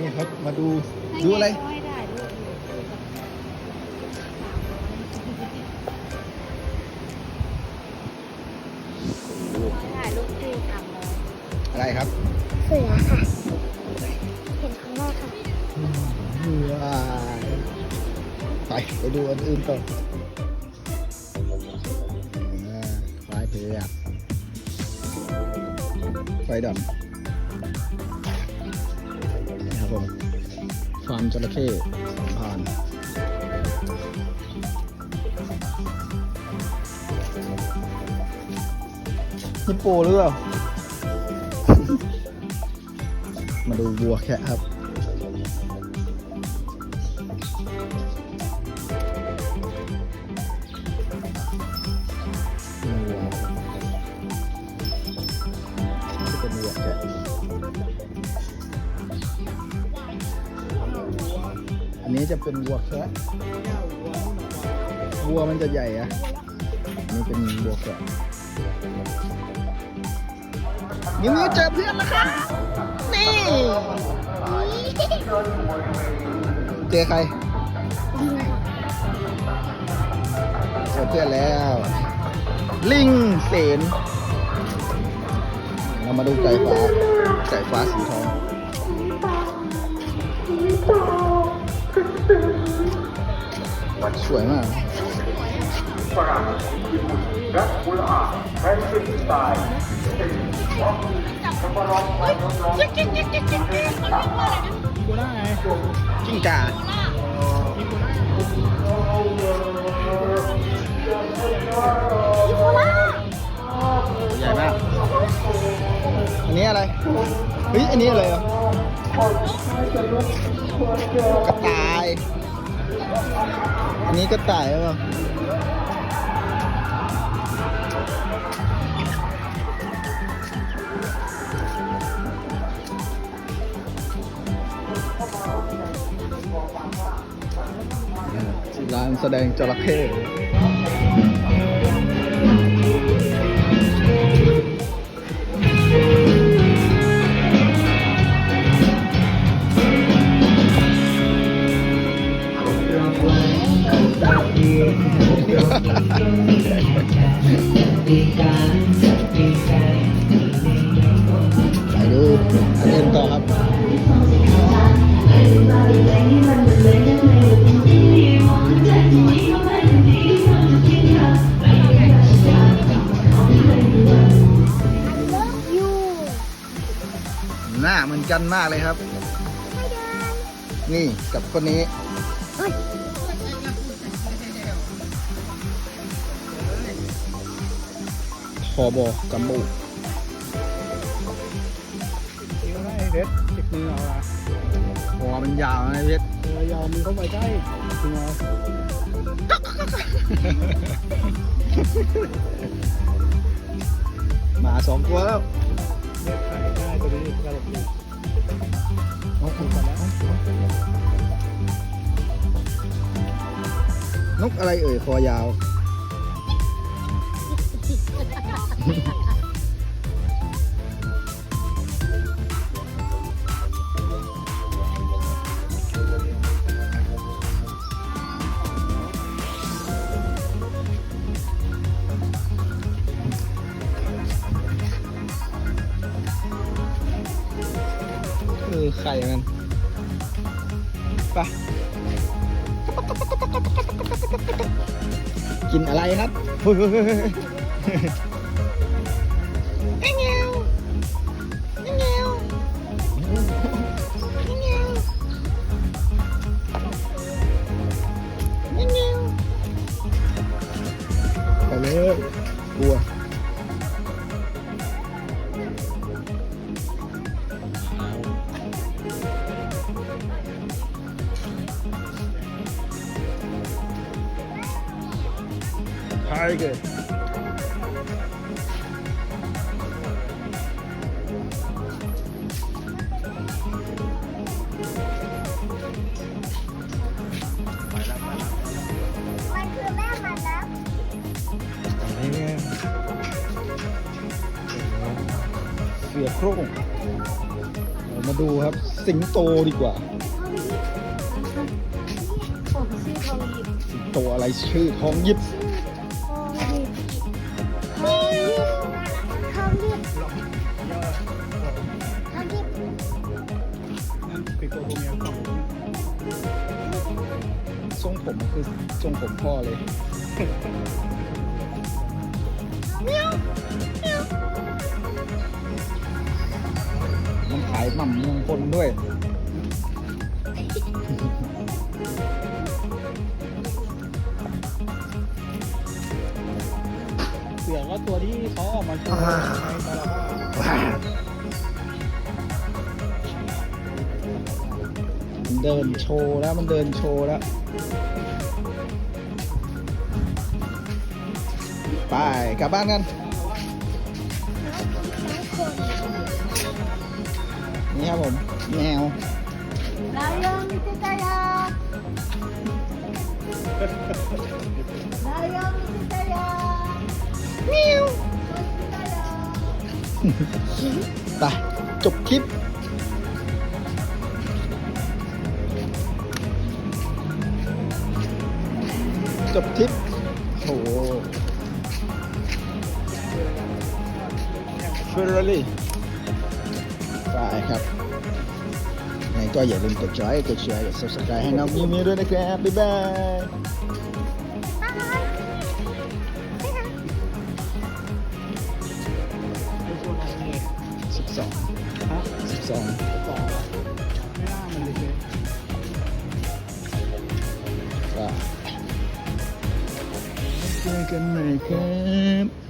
นี่ครับมาดูดูอะไร ให้ได้ลูกถ่ายรูปที่ทำเลยอะไรครับเสือค่ะ เห็นครั้งแรกค่ะ ว้ายไปไปดูอันอื่นต่ออ่าควายเผือกควายดำนี่ครับ ผมฟาร์มจระเข้สะพานฮิปโปหรือเปล่า มาดูวัวแคะครับ จะเป็นวัวแคะวัวมันจะใหญ่อะอันนี้เป็นวัวแกะมิวมิวเจอเพื่อนแล้วค่ะนี่เจอใครเจอเพื่อนแล้ว ลิงเสนเรามาดูไก่ฟ้าไก่ฟ้าสีทอง สวยมากฝรั่งญี่ปุ่นแดร็กคูล่าแฟนซิสไตล์เป็นวอล์กมาลองมาลองลองจิ้งก่าใหญ่มากอันนี้อะไรเฮ้ยอันนี้อะไรอะกระต่าย อันนี้ก็ต่ายหรือเปล่าร้านแสดงจระเข้ ไปดูอันนี้ต่อครับยูหน้าเหมือนกันมากเลยครับ นี่กับคนนี้ อบอกัมบูนิ้วได้เพชรติดมือเอาละคอมันยาวนะเพชรเออยาวมือเข้าไปใกล้ถึงเอาหมาสองตัวแล้วเลือกขายได้ตัวนี้กระโดดดีเอาถูกกันแล้วนกอะไรเอ่ยคอยาว คือไข่มันไปกินอะไรครับ Tiger มันคือแม่มันนะนี่เสียเสือโคร่งเรามาดูครับ สิงโตดีกว่า ผมชื่อทองหยิบสิงโตอะไรชื่อทองยิบ ทรงผมคือทรงผมพ่อเลยมันขายหม่ำเมืองคนด้วย เสือก็ตัวที่เขาออกมาโชว์ในตลาด เดินโชว์แล้วมันเดินโชว์แล้วไปกลับบ้านกันนี่ครับผมแมวลายองมิสตายาลายองมิสตายาไปจบคลิป จบทริปโอ้โหเฟอร์รารี่ไปครับยังไงก็อย่าลืมกดไลค์กดแชร์กด subscribe ให้น้องมิวมิวด้วยนะครับ บ๊ายบายเป็นตัวน้องเมย์12ฮะ12ต่อไก็เจอกันใหม่ครับ